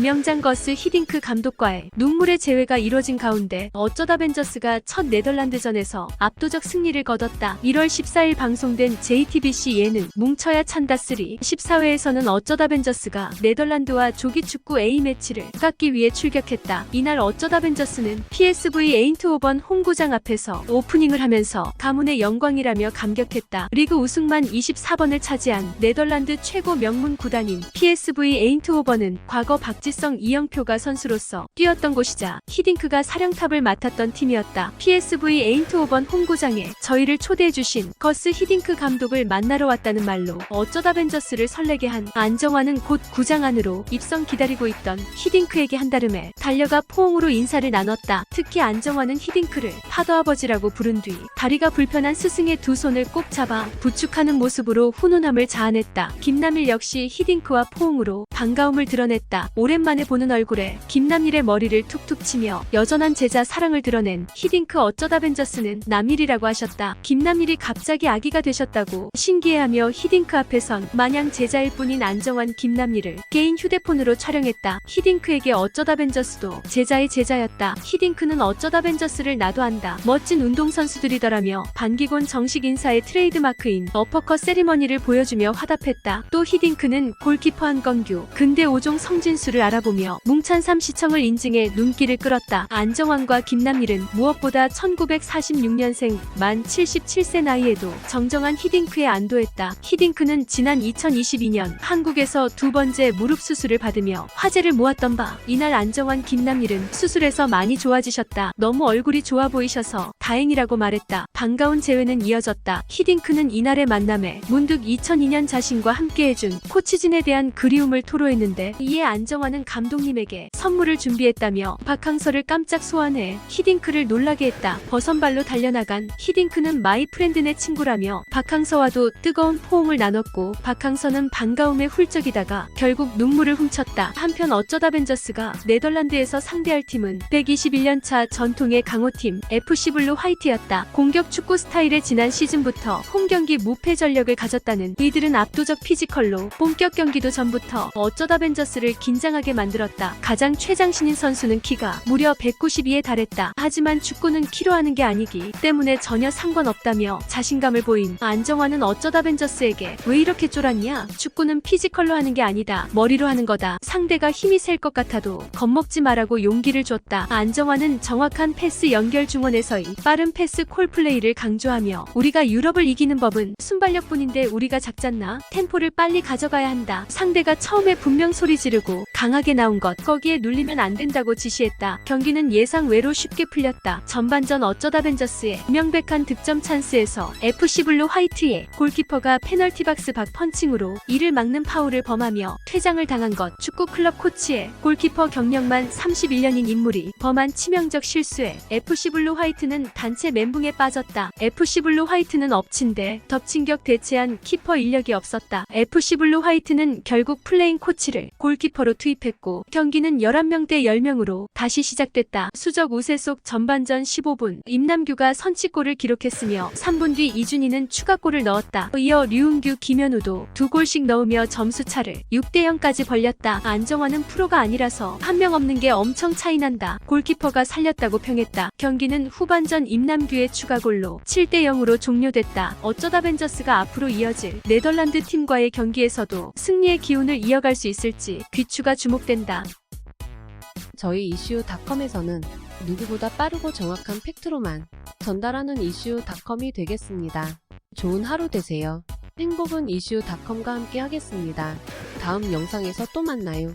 명장 거스 히딩크 감독과의 눈물의 재회가 이뤄진 가운데 어쩌다 벤저스가 첫 네덜란드전에서 압도적 승리를 거뒀다. 1월 14일 방송된 JTBC 예능 뭉쳐야 찬다 3 14회에서는 어쩌다 벤저스가 네덜란드와 조기 축구 A매치를 깎기 위해 출격했다. 이날 어쩌다 벤저스는 PSV 에인트호번 홈구장 앞에서 오프닝을 하면서 가문의 영광이라며 감격했다. 리그 우승만 24번을 차지한 네덜란드 최고 명문 구단인 PSV 에인트호번은 과거 박지 성 이영표가 선수로서 뛰었던 곳이자 히딩크가 사령탑을 맡았던 팀이었다. PSV 에인트호번 홈구장에 저희를 초대해주신 거스 히딩크 감독을 만나러 왔다는 말로 어쩌다 벤저스를 설레게 한 안정환은 곧 구장 안으로 입성 기다리고 있던 히딩크에게 한다름에 달려가 포옹으로 인사를 나눴다. 특히 안정환은 히딩크를 파도 아버지라고 부른 뒤 다리가 불편한 스승의 두 손을 꼭 잡아 부축하는 모습으로 훈훈함을 자아냈다. 김남일 역시 히딩크와 포옹으로 반가움을 드러냈다. 오랜 만에 보는 얼굴에 김남일의 머리를 툭툭 치며 여전한 제자 사랑을 드러낸 히딩크 어쩌다 벤저스는 남일이라고 하셨다. 김남일이 갑자기 아기가 되셨다고 신기해하며 히딩크 앞에선 마냥 제자일 뿐인 안정환 김남일을 개인 휴대폰으로 촬영했다. 히딩크에게 어쩌다 벤저스도 제자의 제자였다. 히딩크는 어쩌다 벤저스를 나도 안다. 멋진 운동선수들이더라며 반기곤 정식 인사의 트레이드마크인 어퍼컷 세리머니를 보여주며 화답했다. 또 히딩크는 골키퍼 한건규, 근대 5종 성진수를 알아보며 뭉찬 삼 시청을 인증해 눈길을 끌었다. 안정환과 김남일은 무엇보다 1946년생 만 77세 나이에도 정정한 히딩크에 안도했다. 히딩크는 지난 2022년 한국에서 두 번째 무릎 수술을 받으며 화제를 모았던 바 이날 안정환 김남일은 수술에서 많이 좋아지셨다. 너무 얼굴이 좋아 보이셔서 다행이라고 말했다. 반가운 재회는 이어졌다. 히딩크는 이날의 만남에 문득 2002년 자신과 함께해준 코치진에 대한 그리움을 토로했는데 이에 안정환은 감독님에게 선물을 준비했다며 박항서를 깜짝 소환해 히딩크를 놀라게 했다. 버선발로 달려나간 히딩크는 마이 프렌드네 친구라며 박항서와도 뜨거운 포옹을 나눴고 박항서는 반가움에 훌쩍이다가 결국 눈물을 훔쳤다. 한편 어쩌다 벤저스가 네덜란드에서 상대할 팀은 121년차 전통의 강호팀 FC 블루 화이트였다. 공격 축구 스타일의 지난 시즌부터 홈 경기 무패 전력을 가졌다는 이들은 압도적 피지컬로 본격 경기도 전부터 어쩌다 벤저스를 긴장하게 만들었다. 가장 최장신인 선수는 키가 무려 192에 달했다. 하지만 축구는 키로 하는 게 아니기 때문에 전혀 상관없다며 자신감을 보인 안정환은 어쩌다 벤저스에게 왜 이렇게 쫄았냐? 축구는 피지컬로 하는 게 아니다. 머리로 하는 거다. 상대가 힘이 셀 것 같아도 겁먹지 말라고 용기를 줬다. 안정환은 정확한 패스 연결 중원에서의 빠른 패스 콜플레이를 강조하며 우리가 유럽을 이기는 법은 순발력뿐인데 우리가 작잖나 템포를 빨리 가져가야 한다. 상대가 처음에 분명 소리 지르고 강 하게 나온 것 거기에 눌리면 안 된다고 지시했다. 경기는 예상 외로 쉽게 풀렸다. 전반전 어쩌다 벤저스의 명백한 득점 찬스에서 FC 블루 화이트의 골키퍼가 페널티 박스 밖 펀칭으로 이를 막는 파울을 범하며 퇴장을 당한 것 축구 클럽 코치의 골키퍼 경력만 31년인 인물이 범한 치명적 실수에 FC 블루 화이트는 단체 멘붕에 빠졌다. FC 블루 화이트는 엎친데 덮친 격 대체한 키퍼 인력이 없었다. FC 블루 화이트는 결국 플레인 코치를 골키퍼로 투입 했고 경기는 11명 대 10명으로 다시 시작됐다. 수적 우세 속 전반전 15분 임남규가 선취골을 기록했으며 3분 뒤 이준희는 추가골을 넣었다. 이어 류은규 김현우도 두 골씩 넣으며 점수 차를 6대 0까지 벌렸다. 안정환은 프로가 아니라서 한 명 없는 게 엄청 차이난다. 골키퍼가 살렸다고 평했다. 경기는 후반전 임남규의 추가골로 7대 0으로 종료됐다. 어쩌다 벤저스가 앞으로 이어질 네덜란드 팀과의 경기에서도 승리의 기운을 이어갈 수 있을지 귀추가 주목된다. 저희 이슈닷컴에서는 누구보다 빠르고 정확한 팩트로만 전달하는 이슈닷컴이 되겠습니다. 좋은 하루 되세요. 행복은 이슈닷컴과 함께 하겠습니다. 다음 영상에서 또 만나요.